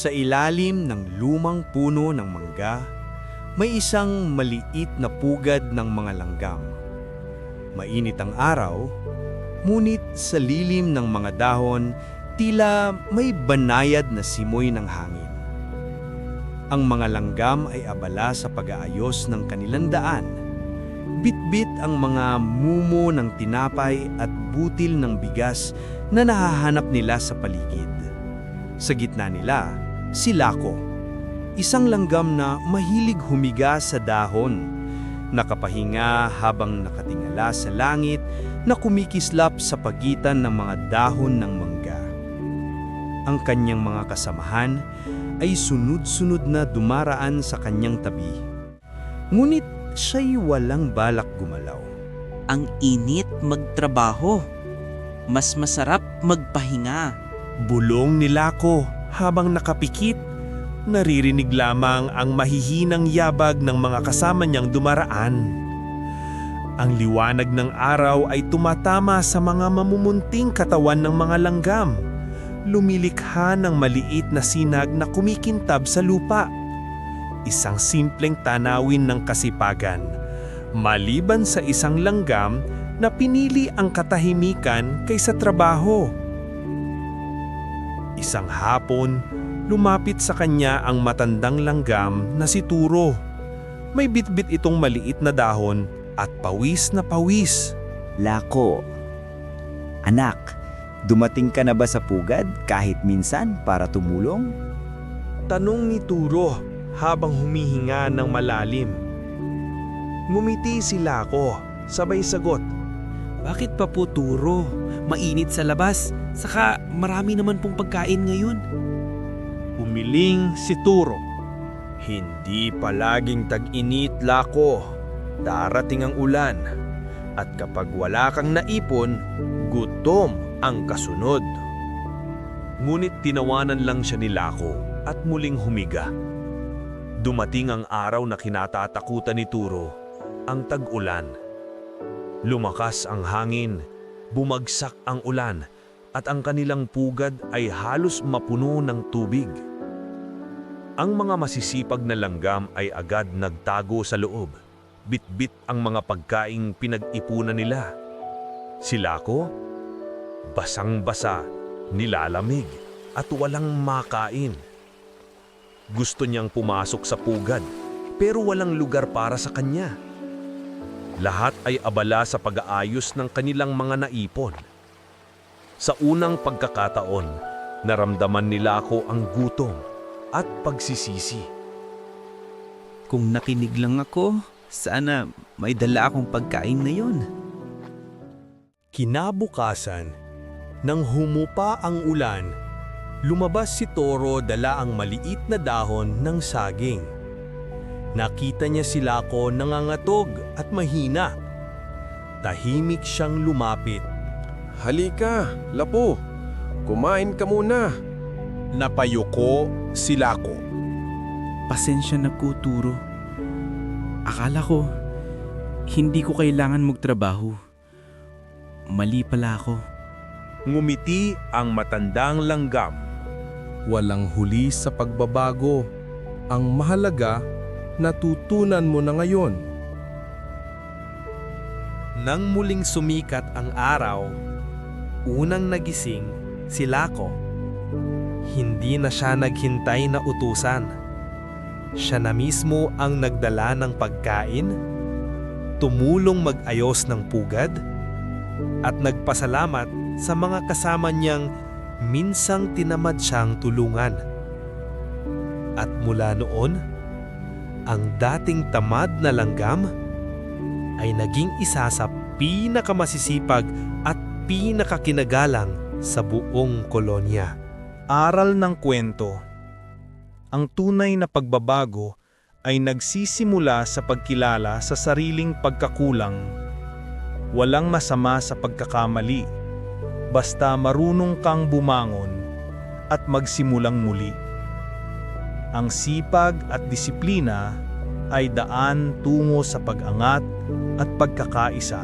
Sa ilalim ng lumang puno ng mangga, may isang maliit na pugad ng mga langgam. Mainit ang araw, ngunit sa lilim ng mga dahon, tila may banayad na simoy ng hangin. Ang mga langgam ay abala sa pag-aayos ng kanilang daan. Bitbit ang mga mumo ng tinapay at butil ng bigas na nahahanap nila sa paligid. Sa gitna nila, si Lako, isang langgam na mahilig humiga sa dahon, nakapahinga habang nakatingala sa langit na kumikislap sa pagitan ng mga dahon ng mangga. Ang kanyang mga kasamahan ay sunod-sunod na dumaraan sa kanyang tabi. Ngunit siya'y walang balak gumalaw. Ang init magtrabaho. Mas masarap magpahinga. Bulong ni Lako habang nakapikit. Naririnig lamang ang mahihinang yabag ng mga kasama niyang dumaraan. Ang liwanag ng araw ay tumatama sa mga mamumunting katawan ng mga langgam. Lumilikha ng maliit na sinag na kumikintab sa lupa. Isang simpleng tanawin ng kasipagan. Maliban sa isang langgam na pinili ang katahimikan kaysa trabaho. Isang hapon, lumapit sa kanya ang matandang langgam na si Turo. May bitbit itong maliit na dahon at pawis na pawis. Lako. Anak, dumating ka na ba sa pugad kahit minsan para tumulong? Tanong ni Turo habang humihinga ng malalim. Ngumiti si Lako, sabay sagot. Bakit pa po turo? Mainit sa labas. Saka marami naman pong pagkain ngayon. Umiling si Turo. Hindi palaging tag-init lako. Darating ang ulan. At kapag wala kang naipon, gutom ang kasunod. Ngunit tinawanan lang siya ni Lako at muling humiga. Dumating ang araw na kinatatakutan ni Turo, ang tag-ulan. Lumakas ang hangin, bumagsak ang ulan, at ang kanilang pugad ay halos mapuno ng tubig. Ang mga masisipag na langgam ay agad nagtago sa loob. Bitbit ang mga pagkaing pinag-ipunan nila. Sila ko, basang-basa, nilalamig, at walang makain. Gusto niyang pumasok sa pugad, pero walang lugar para sa kanya. Lahat ay abala sa pag-aayos ng kanilang mga naipon. Sa unang pagkakataon, naramdaman nila ako ang gutom at pagsisisi. Kung nakinig lang ako, sana may dala akong pagkain ngayon. Kinabukasan, nang humupa ang ulan, lumabas si Toro dala ang maliit na dahon ng saging. Nakita niya si Lako nangangatog at mahina. Tahimik siyang lumapit. Halika, Lapo. Kumain ka muna. Napayuko si Lako. Pasensya na po turo. Akala ko, hindi ko kailangan magtrabaho. Mali pala ako. Ngumiti ang matandang langgam. Walang huli sa pagbabago. Ang mahalaga, natutunan mo na ngayon. Nang muling sumikat ang araw, unang nagising si Lako. Hindi na siya naghintay na utusan. Siya na mismo ang nagdala ng pagkain, tumulong mag-ayos ng pugad, at nagpasalamat sa mga kasama niyang minsang tinamad siyang tulungan. At mula noon, ang dating tamad na langgam ay naging isa sa pinakamasisipag at pinakakinagalang sa buong kolonya. Aral ng kwento. Ang tunay na pagbabago ay nagsisimula sa pagkilala sa sariling pagkakulang. Walang masama sa pagkakamali, basta marunong kang bumangon at magsimulang muli. Ang sipag at disiplina ay daan tungo sa pag-angat at pagkakaisa.